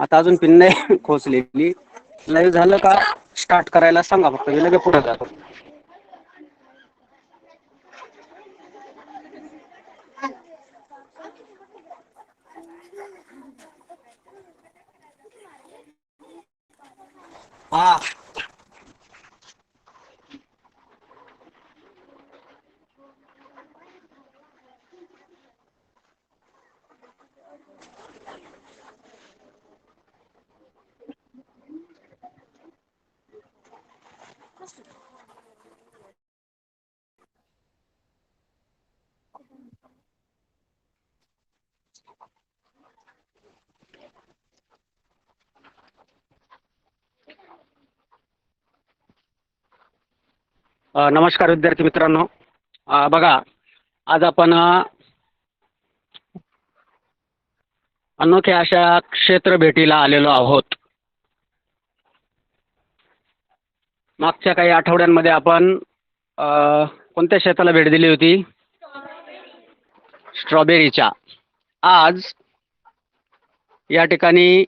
आता अजून पिन नाही खोचलेली. लाईव्ह झालं का? स्टार्ट करायला सांगा फक्त. मी लगेच पुढे जातो. हा. नमस्कार विद्यार्थी मित्रांनो. बघा आज आपण अनोख्या अशा क्षेत्र भेटीला आलेलो आहोत. मागच्या काही आठवड्यांमध्ये आपण कोणत्या शेताला भेट दिली होती? स्ट्रॉबेरीच्या. आज या ठिकाणी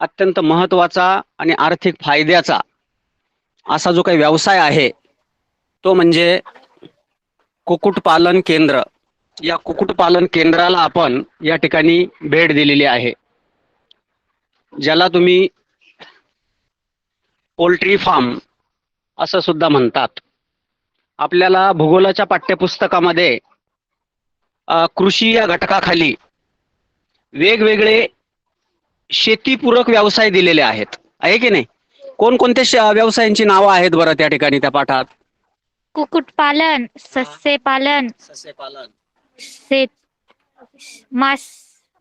अत्यंत महत्त्वाचा आणि आर्थिक फायद्याचा असा जो काही व्यवसाय आहे तो म्हणजे कुक्कुटपालन केंद्र. या कुक्कुटपालन केंद्राला आपण या ठिकाणी भेट दिलेली आहे. ज्याला तुम्ही पोल्ट्री फार्म असं सुद्धा म्हणतात. आपल्याला भूगोलाच्या पाठ्यपुस्तकामध्ये कृषी या घटकाखाली वेगवेगळे शेतीपूरक व्यवसाय दिलेले आहेत. आहे की नाही? कोणकोणत्या व्यवसायांची नावं आहेत बरं त्या ठिकाणी त्या पाठात? कुक्कुटपालन सस्यपालन सस्यपालन. शेत मास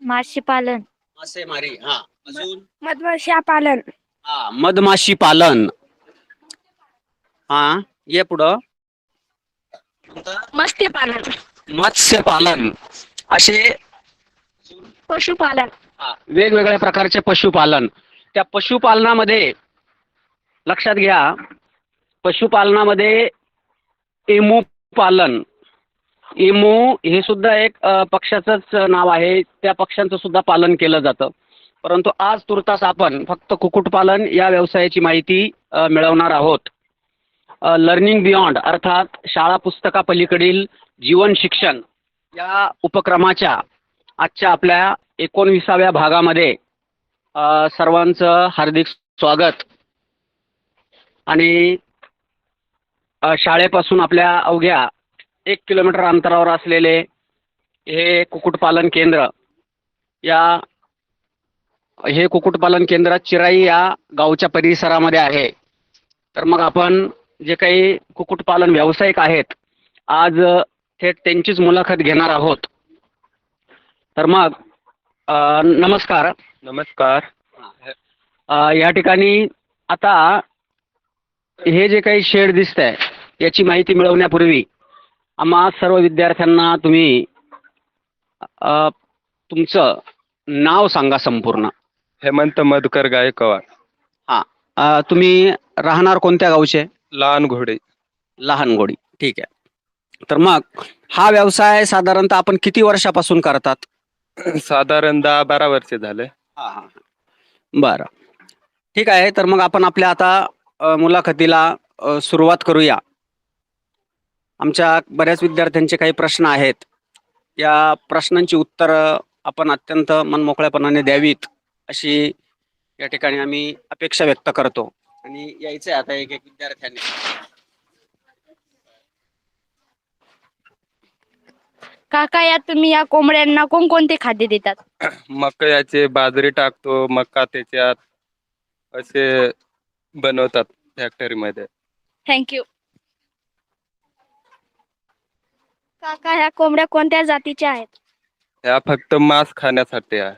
मासेपालन. मासेमारी हा. अजून? मधमाशा पालन हा मधमाशी पालन हा ये पुढं. मत्स्य पालन मत्स्यपालन. असे? पशुपालन. हा, वेगवेगळ्या प्रकारचे पशुपालन. त्या पशुपालनामध्ये लक्षात घ्या पशुपालनामध्ये एमू पालन. एमू हे सुद्धा एक पक्षाचंच नाव आहे. त्या पक्ष्यांचं सुद्धा पालन केलं जातं. परंतु आज तुर्तास आपण फक्त कुक्कुटपालन या व्यवसायाची माहिती मिळवणार आहोत. लर्निंग बियॉन्ड अर्थात शाळा पुस्तकापलीकडील जीवन शिक्षण या उपक्रमाच्या आजच्या आपल्या एकोणविसाव्या भागामध्ये सर्वांचं हार्दिक स्वागत. आणि शाळेपासून आपल्या अवघ्या एक किलोमीटर अंतरावर असलेले हे कुक्कुटपालन केंद्र या हे कुक्कुटपालन केंद्र चिराई या गावच्या परिसरामध्ये आहे. तर मग आपण जे काही कुक्कुटपालन व्यावसायिक आहेत आज थेट त्यांचीच मुलाखत घेणार आहोत. तर मग नमस्कार. नमस्कार. या ठिकाणी आता हे जे काही शेड दिसत आहे याची माहिती मिळवण्यापूर्वी आम्हा सर्व विद्यार्थ्यांना तुम्ही तुमचं नाव सांगा संपूर्ण. हेमंत मधुकर गायकवाड. अ, तुम्ही राहणार कोणत्या गावचे? लहान घोडे. लहान गोडी ठीक आहे. तर मग हा व्यवसाय साधारणतः आपण किती वर्षापासून करतात? साधारण दहा बारा वर्षे झाले. बरं. ठीक आहे तर मग आपण आपल्या आता मुलाखतीला सुरुवात करूया. आमच्या बऱ्याच विद्यार्थ्यांचे काही प्रश्न आहेत. या प्रश्नांची उत्तरं आपण अत्यंत मनमोकळ्यापणाने द्यावीत अशी या ठिकाणी आम्ही अपेक्षा व्यक्त करतो. आणि यायचंय आता एक एक विद्यार्थ्याने. काका या तुम्ही या कोंबड्यांना कोणकोणते खाद्य देतात? मकयाचे बाजरी टाकतो मका त्याच्यात. असे बनवतात फॅक्टरीमध्ये थँक्यू काका ह्या कोंबड्या कोणत्या जातीच्या आहेत? ह्या फक्त मांस खाण्यासाठी आहे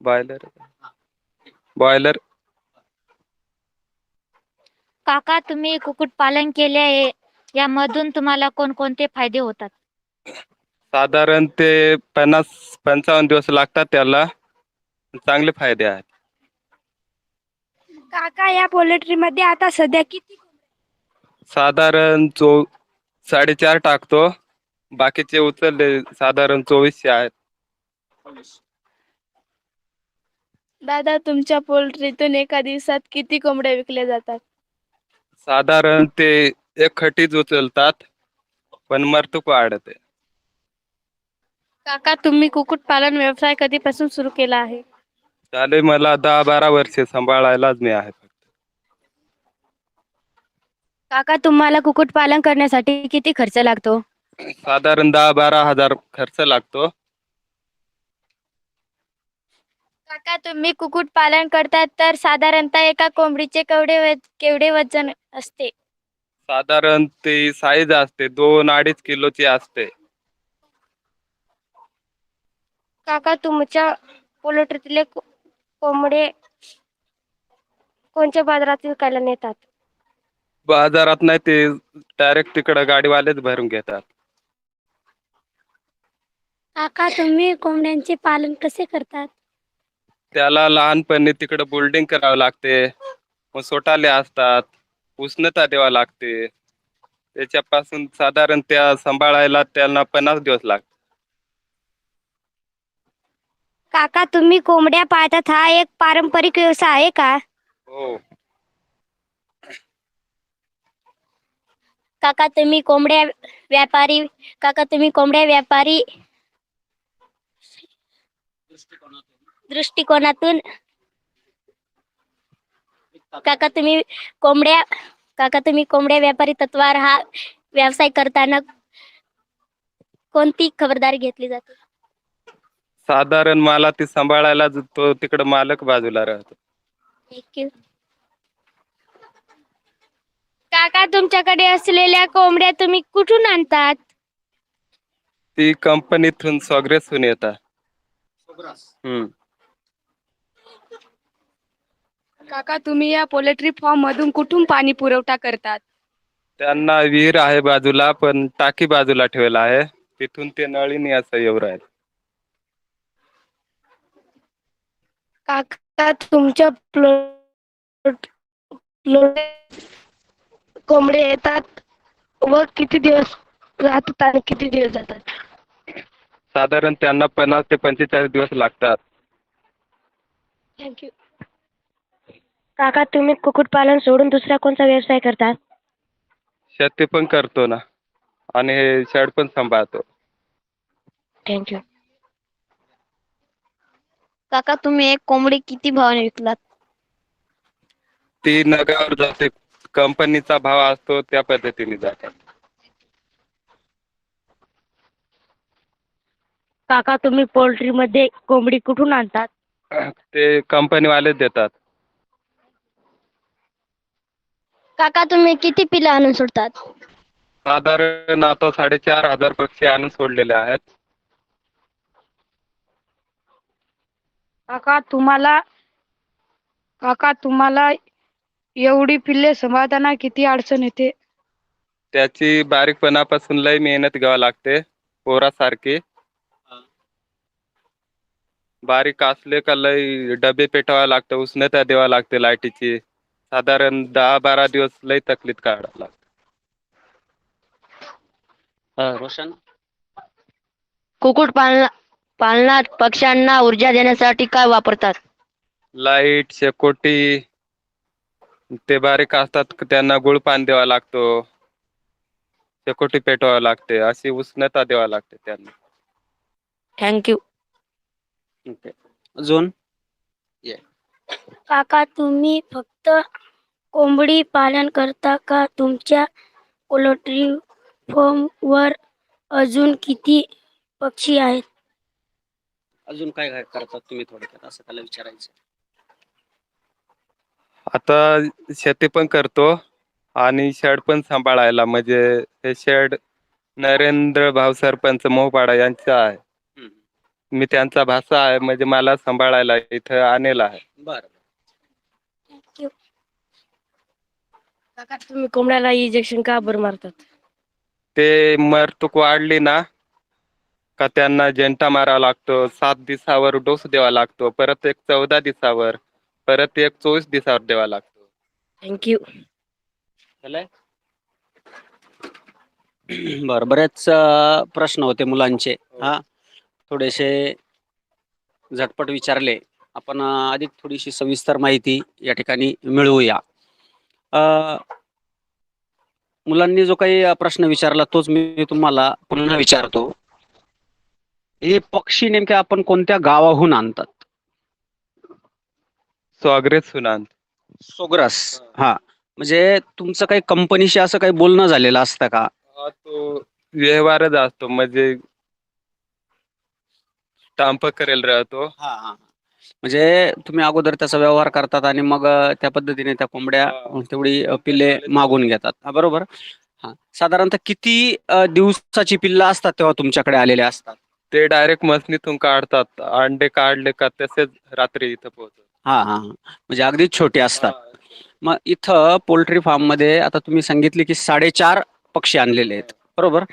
बॉयलर बॉयलर काका तुम्ही कुक्कुटपालन केले आहे. यामधून तुम्हाला कोणकोणते फायदे होतात? साधारण ते पन्नास पंचावन्न दिवस लागतात त्याला. चांगले फायदे आहेत. काका या पोल्ट्री मध्ये आता सध्या किती साधारण चो साडेचार टाकतो. बाकीचे उचलले साधारण चोवीसशे आहेत. दादा तुमच्या पोल्ट्रीतून एका दिवसात किती कोंबड्या विकल्या जातात? साधारण ते एक खटीच उचलतात पण मरतूक वाढते. काका तुम्ही कुक्कुटपालन व्यवसाय कधीपासून सुरू केला आहे? झाले मला दहा बारा वर्षे सांभाळायलाच मी आहे काका तुम्हाला कुक्कुटपालन करण्यासाठी किती खर्च लागतो? साधारण दहा बारा हजार खर्च लागतो. काका तुम्ही कुक्कुटपालन करतात तर साधारणतः एका कोंबडीचे केवढे केवढे वजन असते? साधारण ती साईज असते दोन अडीच किलोची असते. काका तुमच्या पोल्ट्रीतले को- कोंबडे कोणत्या बाजारात विकायला नेतात? बाजारात नाही ते डायरेक्ट तिकडं गाडीवालेच भरून घेतात. काका तुम्ही कोंबड्यांचे पालन कसे करतात? त्याला लहानपणी तिकडं बोल्डिंग करावं लागते. मग सोटाले असतात उष्णता द्यावा लागते. त्याच्यापासून साधारण त्या सांभाळायला त्यांना पन्नास दिवस लागतात. काका तुम्ही कोंबड्या पाळतात हा एक पारंपरिक व्यवसाय आहे का? हो. काका तुम्ही कोंबड्या व्यापारी काका तुम्ही कोंबड्या व्यापारी दृष्टिकोनातून काका तुम्ही कोंबड्या काका तुम्ही कोंबड्या व्यापारी तत्वावर हा व्यवसाय करताना कोणती खबरदारी घेतली जाते? साधारण मला ती सांभाळायला जो- तो तिकडं मालक बाजूला राहतो. काका तुमच्याकडे असलेल्या कोंबड्या तुम्ही कुठून आणतात? ती कंपनीतून सॉग्रेसहून येतात. हम्म. काका तुम्ही या पोल्ट्री फार्म मधून कुठून पाणी पुरवठा करतात? त्यांना विहीर आहे बाजूला पण टाकी बाजूला ठेवला आहे. तिथून ते नळीने असं येऊ राहील. काका तुमच्या प्लॉट कोंबडे येतात व किती दिवस राहतात आणि किती दिवस जातात? साधारण त्यांना पन्नास ते पंचेचाळीस दिवस लागतात. थँक्यू काका तुम्ही कुक्कुटपालन सोडून दुसरा कोणता व्यवसाय करतात शेती पण करतो ना. आणि हे शेड पण सांभाळतो. थँक्यू काका तुम्ही एक कोंबडी किती भावाने विकलात? ती नगावर जाते. कंपनीचा भाव असतो त्या पद्धतीने जातात काका तुम्ही पोल्ट्री मध्ये कोंबडी कुठून आणतात? ते कंपनीवालेच देतात. काका तुम्ही किती पिलं आणून सोडतात? साधारण आता साडेचार हजार पक्षी आणून सोडलेले आहेत. काका तुम्हाला काका तुम्हाला एवढी पिल्ले सांभाळताना किती अडचण येते? त्याची बारीकपणापासून लय मेहनत घ्यावी लागते पोरासारखी. बारीक असले का लय डबे पेटवावे लागतं उष्णता द्यावा लागते लाईटीची. साधारण दहा बारा दिवस लय तकलीफ काढावं लागते. अ, रोशन? कुक्कुट पालना पालनात पक्ष्यांना ऊर्जा देण्यासाठी काय वापरतात? लाइट शेकोटी ते बारीक असतात त्यांना गुळपान द्यावा लागतो. शेकोटी पेटवावं लागते अशी उष्णता द्यावा लागते त्यांना. थँक्यू ओके अजून? काका तुम्ही फक्त कोंबडी पालन करता का? तुमच्या पोल्ट्री फार्म वर अजून किती पक्षी आहेत? अजून काय काय करतात तुम्ही थोडक्यात? असं त्याला विचारायचं आता शेती पण करतो आणि शेड पण सांभाळायला म्हणजे हे शेड नरेंद्र भाऊ सरपंच मोहपाडा यांचं आहे. हम्म. मी त्यांचा भाषा आहे म्हणजे मला सांभाळायला इथं आणेल आहे. बरं काका तुम्ही कोंबड्याला इंजेक्शन का बरं मारतात? ते मरतूक वाढली ना का त्यांना जेंटा मारावा लागतो सात दिवसावर डोस द्यावा लागतो परत एक चौदा दिवसावर परत एक चोवीस दिवसावर द्यावा लागतो. थँक्यू झालंय? बरं बरेच अ, प्रश्न होते मुलांचे. हा. थोडेसे झटपट विचारले. आपण अ, अधिक थोडीशी सविस्तर माहिती या ठिकाणी मिळवूया. अ, मुलांनी जो काही अ, प्रश्न विचारला तोच मी तुम्हाला पुन्हा विचारतो. हे पक्षी नेमके आपण कोणत्या गावाहून आणतात? स्वागरेत सुनांत सोग्रस हा. म्हणजे तुमचं काही कंपनीशी असं काही बोलणं झालेलं असतं का? हा तो व्यवहारच असतो. म्हणजे स्टाम्प करेल राहतो म्हणजे तुम्ही अगोदर त्याचा व्यवहार करतात आणि मग अ, त्या पद्धतीने त्या कोंबड्या. अ, तेवढी अ, पिल्ले मागून घेतात. हा बरोबर? हा. साधारणतः किती अ, दिवसाची पिल्लं असतात तेव्हा तुमच्याकडे आलेले असतात? ते डायरेक्ट मसनीतून काढतात. अंडे काढले का तसेच रात्री इथं पोहोचतात. हा हा. म्हणजे अगदीच छोटे असतात. मग इथं पोल्ट्री फार्ममध्ये आता तुम्ही सांगितले की साडेचार पक्षी आणलेले आहेत. बरोबर?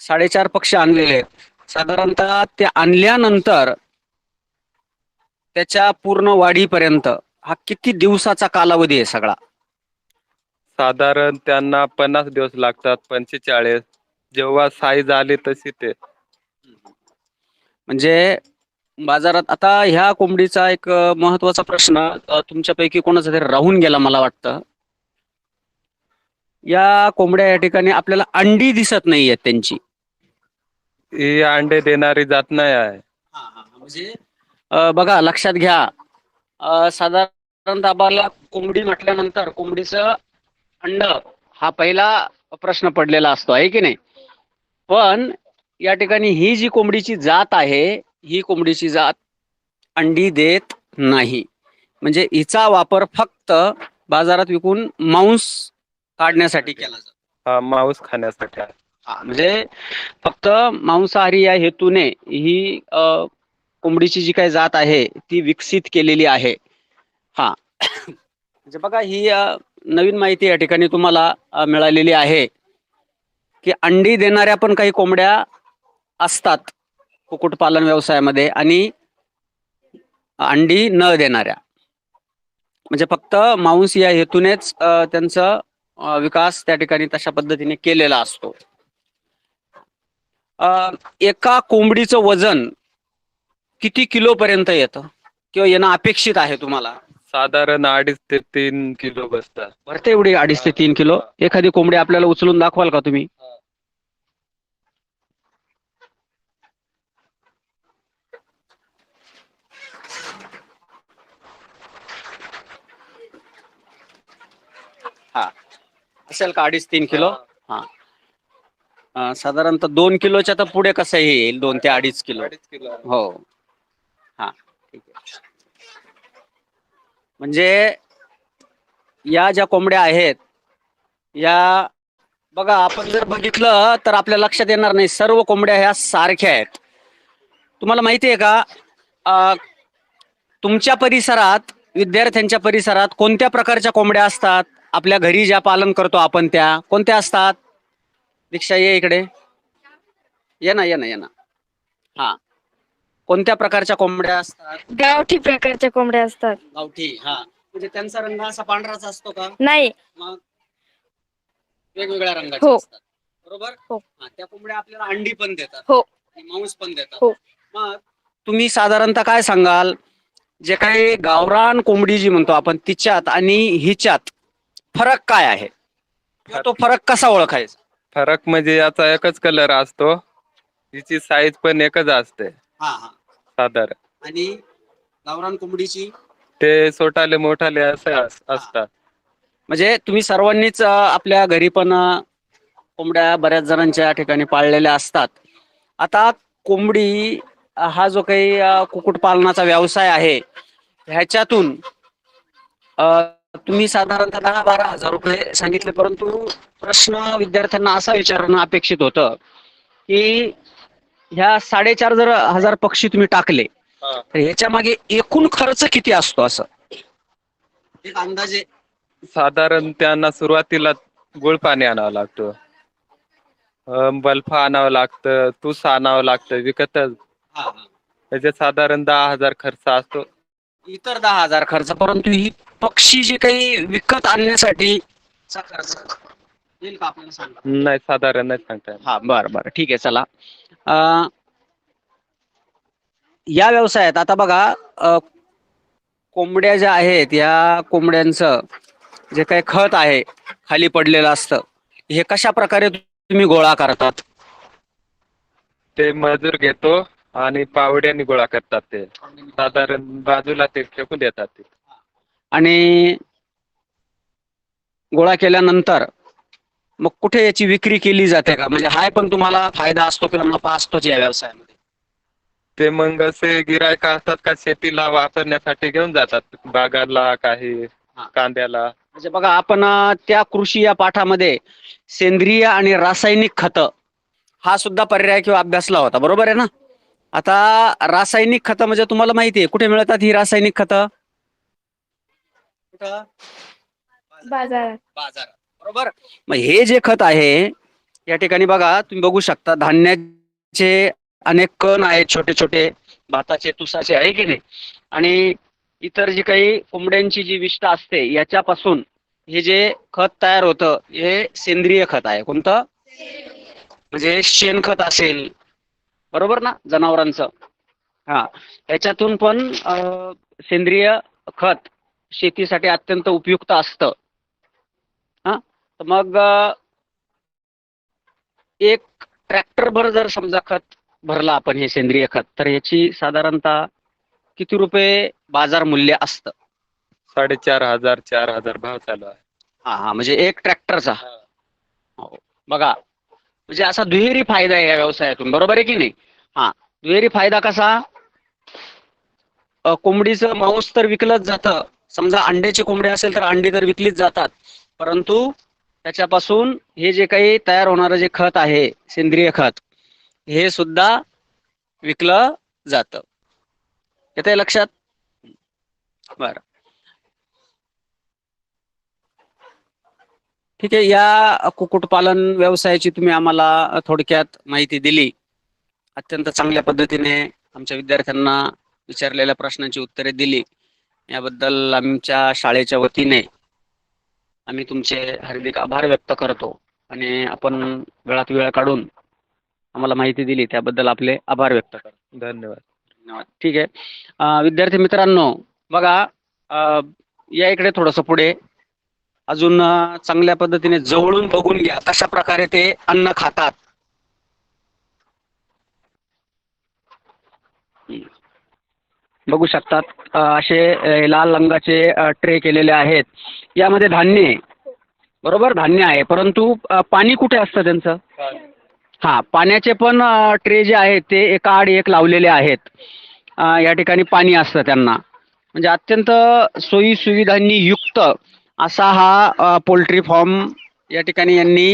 साडेचार पक्षी आणलेले आहेत. साधारणतः ते आणल्यानंतर त्याच्या पूर्ण वाढीपर्यंत हा किती दिवसाचा कालावधी आहे सगळा? साधारण त्यांना पन्नास दिवस लागतात पंचेचाळीस. जेव्हा साईज आली तशी ते म्हणजे बाजारात आता ह्या कोंबडीचा एक महत्त्वाचा प्रश्न तुमच्यापैकी कोणाचा तरी राहून गेला मला वाटतं. या कोंबड्या या ठिकाणी आपल्याला अंडी दिसत नाहीयेत त्यांची. ही अंडे देणारी जात नाही आहे. म्हणजे बघा लक्षात घ्या. साधारणतः आपल्याला कोंबडी म्हटल्यानंतर कोंबडीचं अंड हा पहिला प्रश्न पडलेला असतो आहे की नाही? पण या ठिकाणी ही जी कोंबडीची जात आहे ही कोंबडीची जात अंडी देत नाही. म्हणजे हिचा वापर फक्त बाजारात विकून मांस काढण्यासाठी केला जातो. हा मांस खाण्यासाठी म्हणजे फक्त मांसाहारी या हेतूने ही कोंबडीची जी काही जात आहे ती विकसित केलेली आहे. हा. म्हणजे बघा ही नवीन माहिती या ठिकाणी तुम्हाला मिळालेली आहे की अंडी देणाऱ्या पण काही कोंबड्या असतात कुक्कुटपालन व्यवसायामध्ये आणि अंडी न देणाऱ्या. म्हणजे फक्त मांस या हेतूनेच त्यांचं विकास त्या ठिकाणी तशा पद्धतीने केलेला असतो. एका कोंबडीचं वजन किती किलो पर्यंत येतं? किंवा येणं अपेक्षित आहे तुम्हाला? साधारण अडीच ते तीन किलो बसतात. भरते एवढी अडीच ते तीन किलो? एखादी कोंबडी आपल्याला उचलून दाखवाल का तुम्ही हा असेल का अडीच तीन किलो? हा. अ, साधारणतः दोन किलोच्या तर पुढे कसं येईल? दोन ते अडीच किलो. अडीच किलो. हो. हा. ठीक आहे. म्हणजे या ज्या कोंबड्या आहेत या बघा आपण जर बघितलं तर आपल्या लक्षात येणार नाही. सर्व कोंबड्या ह्या सारख्या आहेत. तुम्हाला माहिती आहे का? अ, तुमच्या परिसरात विद्यार्थ्यांच्या परिसरात कोणत्या प्रकारच्या कोंबड्या असतात? आपल्या घरी ज्या पालन करतो आपण त्या कोणत्या असतात? दीक्षा ये इकडे. ये ना ये ना ये ना. हा. कोणत्या प्रकारच्या कोंबड्या असतात? गावठी प्रकारच्या कोंबड्या असतात. गावठी हा. म्हणजे त्यांचा रंग असा पांढराच असतो का? नाही. मग वेगवेगळ्या रंगाच्या हो. असतात. बरोबर? हो. हा, त्या कोंबड्या आपल्याला अंडी पण देतात. हो. आणि मांस पण देतात. हो. मग तुम्ही साधारणतः काय सांगाल? जे काही गावरान कोंबडी जी म्हणतो आपण तिच्यात आणि हिच्यात फरक काय आहे? किंवा तो फरक कसा ओळखायचा? फरक म्हणजे याचा एकच कलर असतो. हिची साईज पण एकच असते. हा हा. साधारण. आणि गावरान कोंबडीची? ते छोटाले मोठाले असे अस- असतात. म्हणजे तुम्ही सर्वांनीच अ, आपल्या घरी पण अ, कोंबड्या बऱ्याच जणांच्या ठिकाणी पाळलेल्या असतात. आता कोंबडी अ, हा जो काही अ, कुक्कुटपालनाचा व्यवसाय आहे ह्याच्यातून अ, तुम्ही साधारणतः दहा बारा हजार रुपये सांगितले परंतु प्रश्न विद्यार्थ्यांना असा विचारणं अपेक्षित होतं की ह्या साडेचार जर हजार पक्षी तुम्ही टाकले. तर ह्याच्या मागे एकूण खर्च किती असतो असं? एक अंदाजे. साधारण त्यांना सुरुवातीला गुळ पाणी आणावं लागतं. अं, बल्फा आणावं लागतं तूस आणावं लागतं विकतच. हा, हा. त्याचे साधारण दहा हजार खर्च असतो. इतर दहा हजार खर्च परंतु ही पक्षी जे काही विकत आणण्यासाठी चा खर्च येईल का आपल्याला सांगा? नाही साधारण नाही सांगता येणार. हा बरं बरं. ठीक आहे चला. अं, या व्यवसायात आता बघा अं, कोंबड्या ज्या आहेत या कोंबड्यांचं जे काही खत आहे खाली पडलेलं असतं हे कशा प्रकारे तुम्ही गोळा करतात? ते मजूर घेतो आणि पावड्याने गोळा करतात ते. साधारण बाजूला ते फेकून देतात ते. आणि गोळा केल्यानंतर मग कुठे याची विक्री केली जाते का? म्हणजे हाय पण तुम्हाला फायदा असतो किंवा नफा असतोच या व्यवसायामध्ये? ते मग असे गिरायक असतात का शेतीला वापरण्यासाठी घेऊन जातात. बागाला काही. कांद्याला. म्हणजे बघा आपण त्या कृषी या पाठामध्ये सेंद्रिय आणि रासायनिक खतं हा सुद्धा पर्याय किंवा अभ्यासला होता. बरोबर आहे ना? आता रासायनिक खतं म्हणजे तुम्हाला माहिती आहे कुठे मिळतात ही रासायनिक खतं? कुठं? बाजारात. बाजारात. बरोबर? मग हे जे खत आहे या ठिकाणी बघा तुम्ही बघू शकता धान्याचे अनेक कण आहेत छोटे छोटे भाताचे तुसाचे आहे की नाही? आणि इतर जी काही कोंबड्यांची जी विष्ठ असते याच्यापासून हे जे खत तयार होतं हे सेंद्रिय खत आहे. कोणतं? म्हणजे शेणखत असेल बरोबर ना? जनावरांचं. हा. याच्यातून पण सेंद्रिय खत शेतीसाठी अत्यंत उपयुक्त असतं. हा? तर मग एक ट्रॅक्टर भर जर समजा खत भरला आपण हे सेंद्रिय खत तर याची साधारणतः किती रुपये बाजार मूल्य असतं? साडेचार हजार चार हजार भाव चालू आहे. हा हा. म्हणजे एक ट्रॅक्टरचा. हो. बघा म्हणजे असा दुहेरी फायदा आहे या व्यवसायातून बरोबर आहे की नाही? हा दुहेरी फायदा कसा? कोंबडीचं मांस तर विकलंच जातं. समजा अंड्याची कोंबडी असेल तर अंडी तर विकलीच जातात. परंतु त्याच्यापासून हे जे काही तयार होणारं जे खत आहे सेंद्रिय खत हे सुद्धा विकलं जातं. येते लक्षात? बरं. ठीक आहे या कुक्कुटपालन व्यवसायाची तुम्ही आम्हाला थोडक्यात माहिती दिली. अत्यंत चांगल्या पद्धतीने आमच्या विद्यार्थ्यांना विचारलेल्या प्रश्नांची उत्तरे दिली. याबद्दल आमच्या शाळेच्या वतीने आम्ही तुमचे हार्दिक आभार व्यक्त करतो आणि आपण वेळात वेळ काढून आम्हाला माहिती दिली त्याबद्दल आपले आभार व्यक्त करतो. धन्यवाद. धन्यवाद. ठीक आहे. विद्यार्थी मित्रांनो बघा या इकडे थोडंसं पुढे. अजून चांगल्या पद्धतीने जवळून बघून घ्या. तशा प्रकारे ते अन्न खातात. बघू शकतात. असे लाल रंगाचे ट्रे केलेले आहेत. यामध्ये धान्य बरोबर? धान्य आहे. परंतु पाणी कुठे असतं त्यांचं? हा पाण्याचे पण ट्रे जे आहेत ते एका आड एक लावलेले आहेत. या ठिकाणी पाणी असतं त्यांना. म्हणजे अत्यंत सोयी सुविधांनी युक्त असा हा पोल्ट्री फॉर्म या ठिकाणी यांनी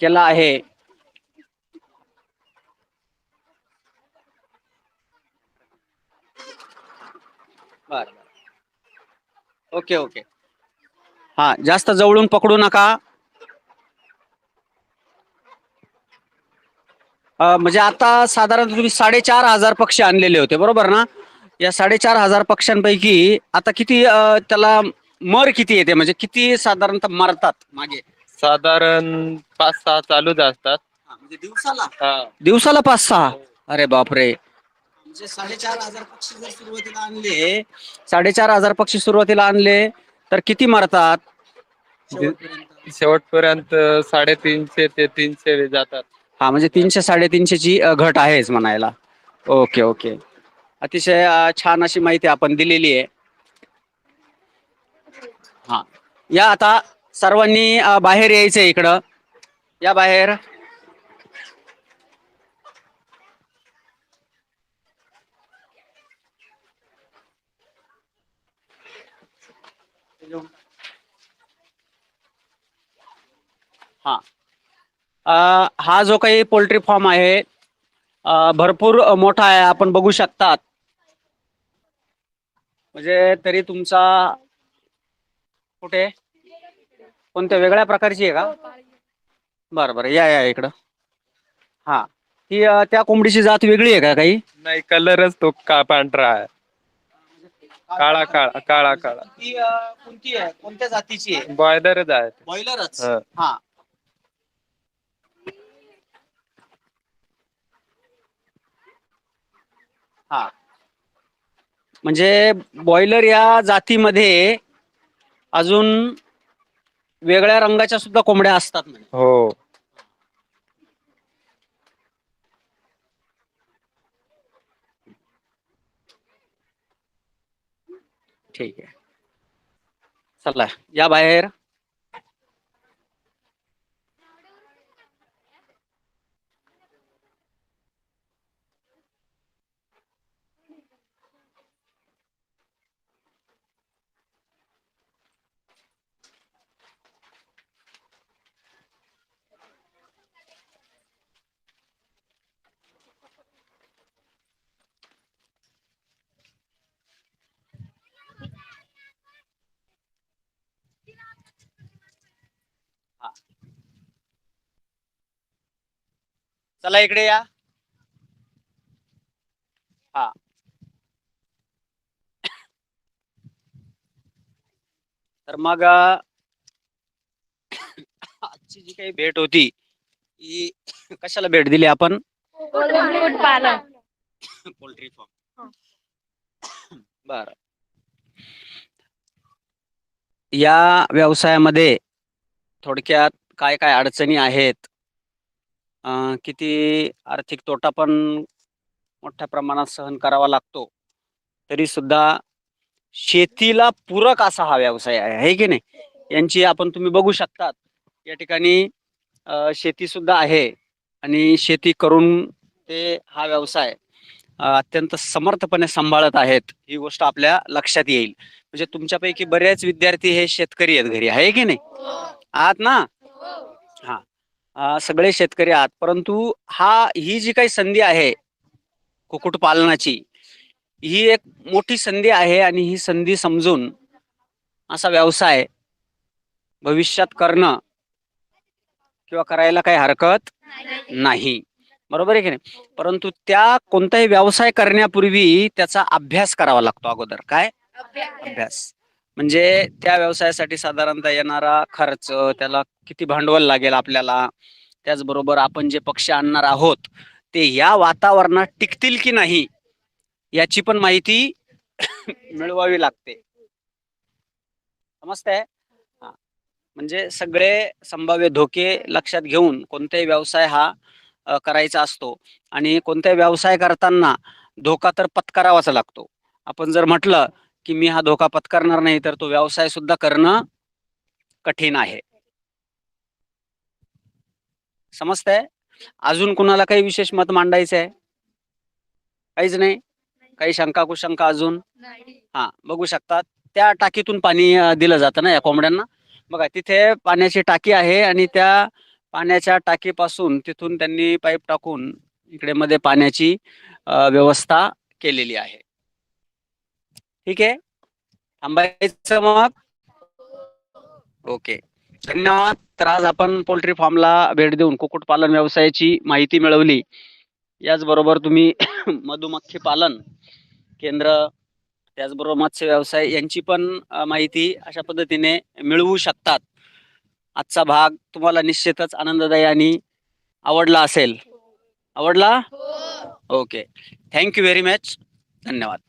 केला आहे. बर ओके ओके. हा जास्त जवळून पकडू नका. म्हणजे आता साधारण तुम्ही साडेचार हजार पक्षी आणलेले होते बरोबर ना? या साडेचार हजार पक्ष्यांपैकी आता किती अ, त्याला मर किती येते? म्हणजे किती साधारणतः मरतात मागे? साधारण पाच सहा चालूच असतात. म्हणजे दिवसाला? हा. दिवसाला पाच सहा? अरे बापरे. म्हणजे साडेचार हजार पक्षी जर सुरुवातीला आणले साडेचार हजार पक्षी सुरुवातीला आणले तर किती मरतात? शेवटपर्यंत? शेवटपर्यंत साडेतीनशे ते तीनशे जातात. हा म्हणजे तीनशे साडेतीनशेची अ, घट आहेच म्हणायला. Okay okay. अतिशय छान अशी माहिती आपण दिलेली आहे. हा. या आता सर्वांनी बाहेर यायचं इकडं. या बाहेर. हा. हा जो काही पोल्ट्री फॉर्म आहे भरपूर मोठा आहे आपण बघू शकतात. म्हणजे तरी तुमचा कुठे? कोणत्या वेगळ्या प्रकारची आहे का? बरं बरं. या या इकडं. हा. ही अ, त्या कोंबडीची जात वेगळी आहे का काही? नाही कलरच तो का पांढरा आहे. काळा काळा काळा काळा. ती अ, कोणती आहे? कोणत्या जातीची आहे? बॉयलरच आहे. बॉयलरच हा. हा. हा. म्हणजे बॉयलर या जातीमध्ये अजून वेगळ्या रंगाच्या सुद्धा कोंबड्या असतात म्हणे. हो. ठीक आहे. चला या बाहेर. चला इकडे या. हा. तर मग आजची जी काही भेट होती ही कशाला भेट दिली आपण? Poultry farm. बर. या व्यवसायामध्ये थोडक्यात काय काय अडचणी आहेत? अं, किती आर्थिक तोटा पण मोठ्या प्रमाणात सहन करावा लागतो. तरी सुद्धा शेतीला पूरक असा हा व्यवसाय आहे है की नाही? यांची आपण तुम्ही बघू शकतात. या ठिकाणी शेती सुद्धा आहे आणि शेती करून ते हा व्यवसाय अं, अत्यंत समर्थपणे सांभाळत आहेत ही गोष्ट आपल्या लक्षात येईल. म्हणजे तुमच्यापैकी बरेच विद्यार्थी हे शेतकरी आहेत घरी आहे की नाही? आहात ना? सगळे शेतकरी आहात. परंतु हा ही जी काही संधी आहे कुक्कुटपालनाची ही एक मोठी संधी आहे आणि ही संधी समजून असा व्यवसाय भविष्यात करणं किंवा करायला काही हरकत नाही. बरोबर आहे की नाही? परंतु त्या कोणताही व्यवसाय करण्यापूर्वी त्याचा अभ्यास करावा लागतो अगोदर. काय? अभ्यास. म्हणजे त्या व्यवसायासाठी साधारणतः येणारा खर्च त्याला किती भांडवल लागेल आपल्याला त्याचबरोबर आपण जे पक्षी आणणार आहोत ते या वातावरणात टिकतील की नाही याची पण माहिती मिळवावी लागते. समजतंय? म्हणजे सगळे संभाव्य धोके लक्षात घेऊन कोणताही व्यवसाय हा करायचा असतो आणि कोणताही व्यवसाय करताना धोका तर पत्करावाच लागतो. आपण जर म्हटलं की मी हा धोका पत्करणार नाही तर तो व्यवसाय सुद्धा करणं कठीण आहे. समजतंय? अजून कुणाला काही विशेष मत मांडायचं आहे काहीच नाही? काही शंका कुशंका अजून? हा बघू शकतात. त्या टाकीतून पाणी दिलं जातं ना या कोंबड्यांना? बघा तिथे पाण्याची टाकी आहे आणि त्या पाण्याच्या टाकीपासून तिथून त्यांनी पाईप टाकून इकडे मध्ये पाण्याची व्यवस्था केलेली आहे. ठीक आहे? थांबायचं मग. ओके. धन्यवाद. तर आज आपण पोल्ट्री फार्मला भेट देऊन कुक्कुटपालन व्यवसायाची माहिती मिळवली. याचबरोबर तुम्ही मधुमक्खी पालन केंद्र त्याचबरोबर मत्स्य व्यवसाय यांची पण माहिती अशा पद्धतीने मिळवू शकतात. आजचा भाग तुम्हाला निश्चितच आनंददायी आणि आवडला असेल. आवडला? ओके. थँक्यू व्हेरी मच धन्यवाद.